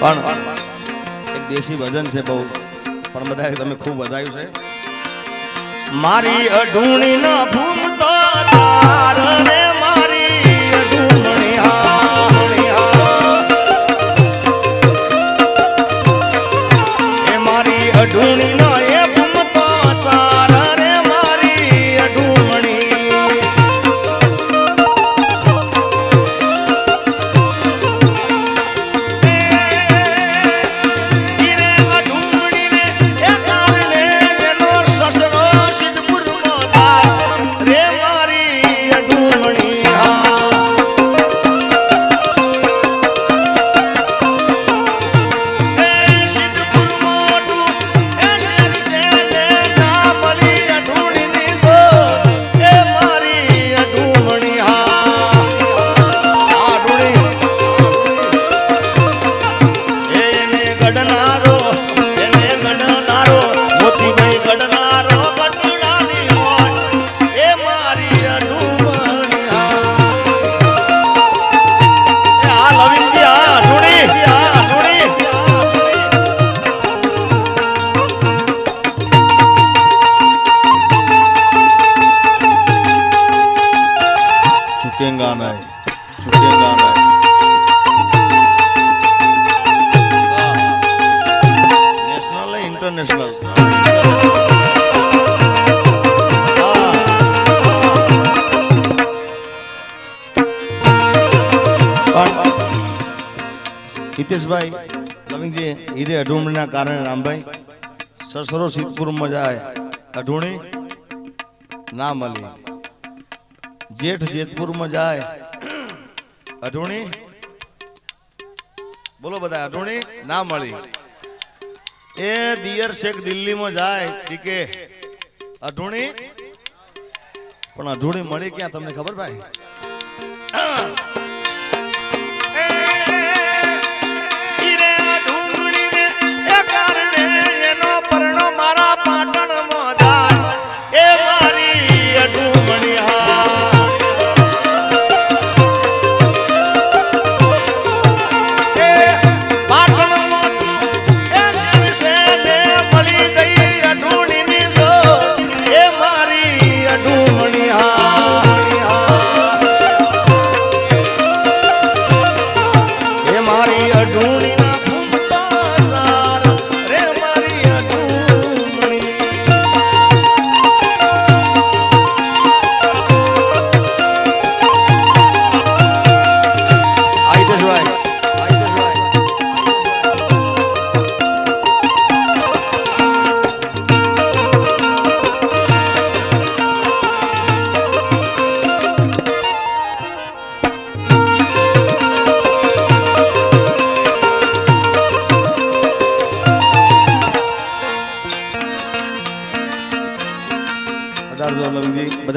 પણ એક દેશી ભજન છે બહુ. પણ બધા તમે ખૂબ વધાયું છે. મારી અઢૂણી ના ભૂમતો ચાર झुकेगा नहीं झुकेगा नहीं नेशनल है इंटरनेशनल હિતેશભાઈ લવિંગજી હીરે અઢૂમણીના કારણે રામભાઈ સસરો સિદ્ધપુરમાં જાય અઢૂણી ના મળી જેઠ જેતપુરમાં જાય. અઢોણી? બોલો બધા, અઢોણી? ના મળી. એ દિયર શેખ દિલ્હીમાં જાય ટીકે અઢોણી? પણ અઢોણી મળી ક્યાં, તમને ખબર ભાઈ?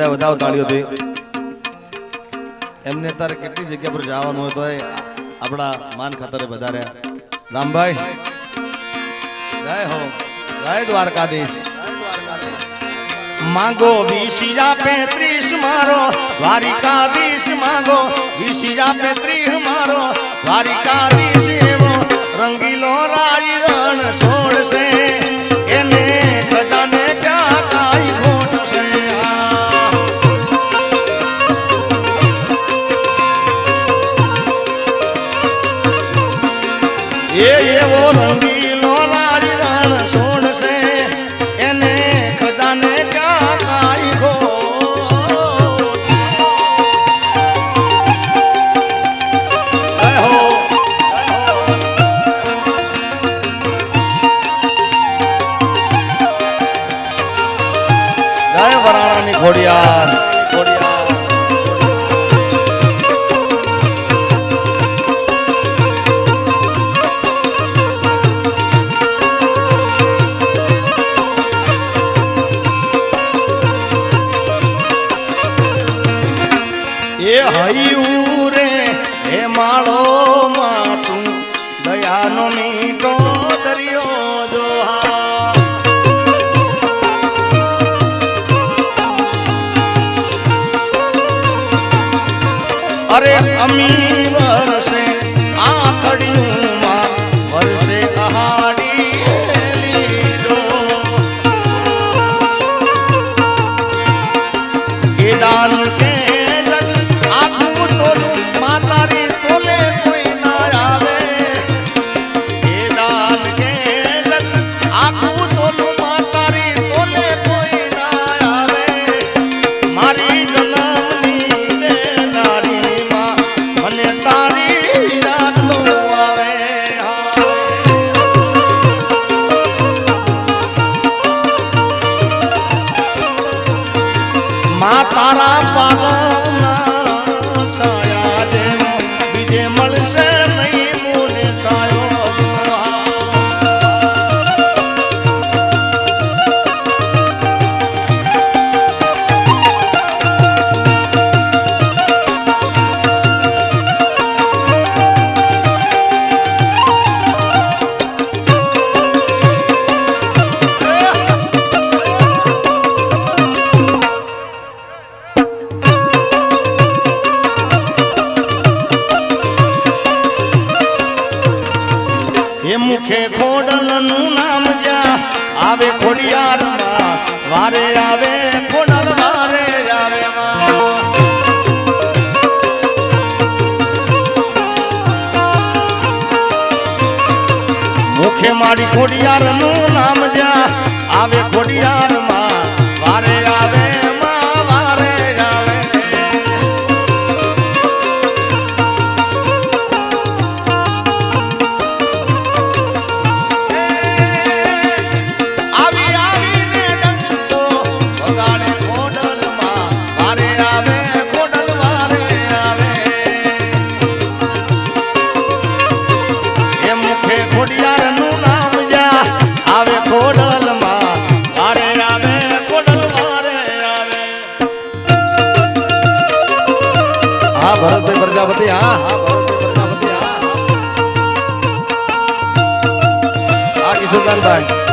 લવિંગજી બધા વધાવો તાળીઓથી એમને તારે કેટલી જગ્યા પર જવાનું હોય તો એ આપણા માન ખાતરે વધારે રામભાઈ, જય હો, જય દ્વારકાધીશ. માંગો વીસિયા પેત્રીસ મારો, દ્વારિકાધીશ માંગો વીસિયા પેત્રીસ મારો, દ્વારિકાધીશ એવો રંગીલો રાઈ ખોડિયાર એ હૈયું રે એ માળો અરે અમી વરસે આખડિયું પાલના છાયા જેમ બીજે મળશે મુખે ખોડિયાર નું નામ જા આવે ખોડિયારમાં ભરતભાઈ પ્રજાપતિ હા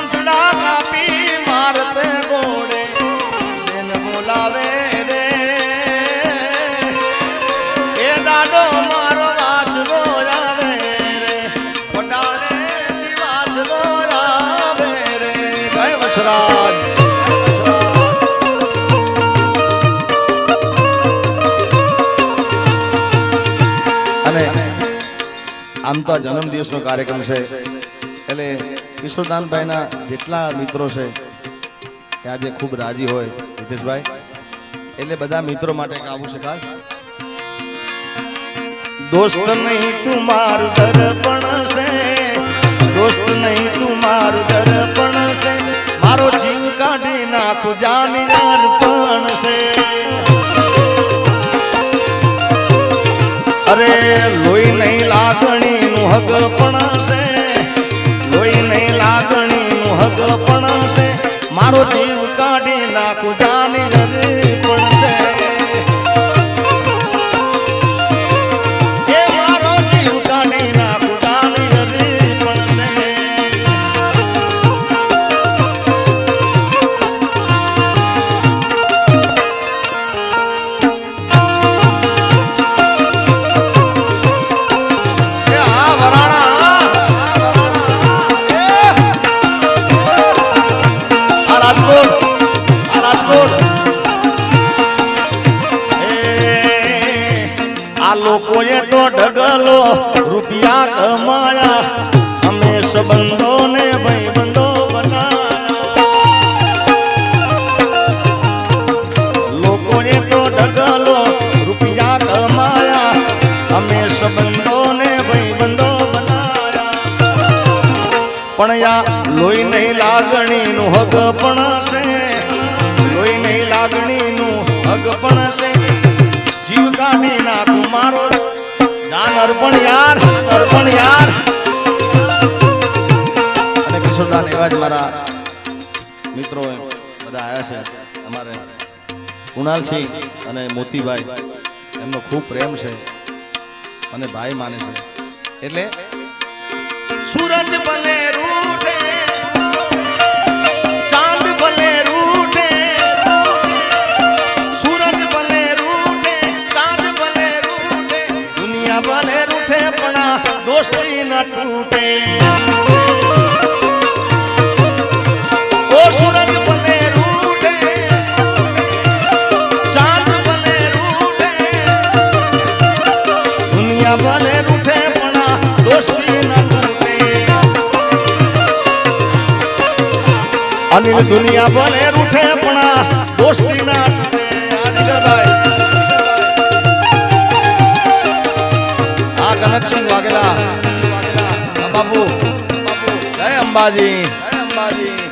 પંથડા કાપી મારતે ગોળે બેન બોલાવે રે એ દાડો મારો વાસરો આવે રે પડાણે વાસરો આવે રે જય વસરાજ અને આમ તો જન્મદિવસનો કાર્યક્રમ છે. એટલે કિશોરદાનભાઈના જેટલા મિત્રો છે, એ આજે ખૂબ રાજી હોય, હિતેશભાઈ. એટલે બધા મિત્રો માટે આવું છે ખાસ. દોસ્ત નહીં તું મારું દર્પણ છે. દોસ્ત નહીં તું મારું દર્પણ છે. મારો જીવ કાઢી નાખું જાની અર્પણ છે. અરે લોહી નહીં લાગણી નું હગ પણ છે. મારો જીવ કાઢી નાખું જાની. નહીં લાગણીનું હગ પણ છે. લોહી નહીં લાગણીનું હગ પણ છે. જીવ કાઢી નાખું મારો અર્પણ યાર અર્પણ યાર. અને કિશોરદાન એવા જ મારા મિત્રો બધા આવ્યા છે અમારે કુણાલસિંહ અને મોતીભાઈ. એમનો ખૂબ પ્રેમ છે અને ભાઈ માને છે. એટલે સૂરજ ભલે અનિલ દુનિયા ભલે રૂઠે પણ દોસ્તી ના આ જીગરભાઈ આ બાબુ જય અંબાજી. જય અંબાજી.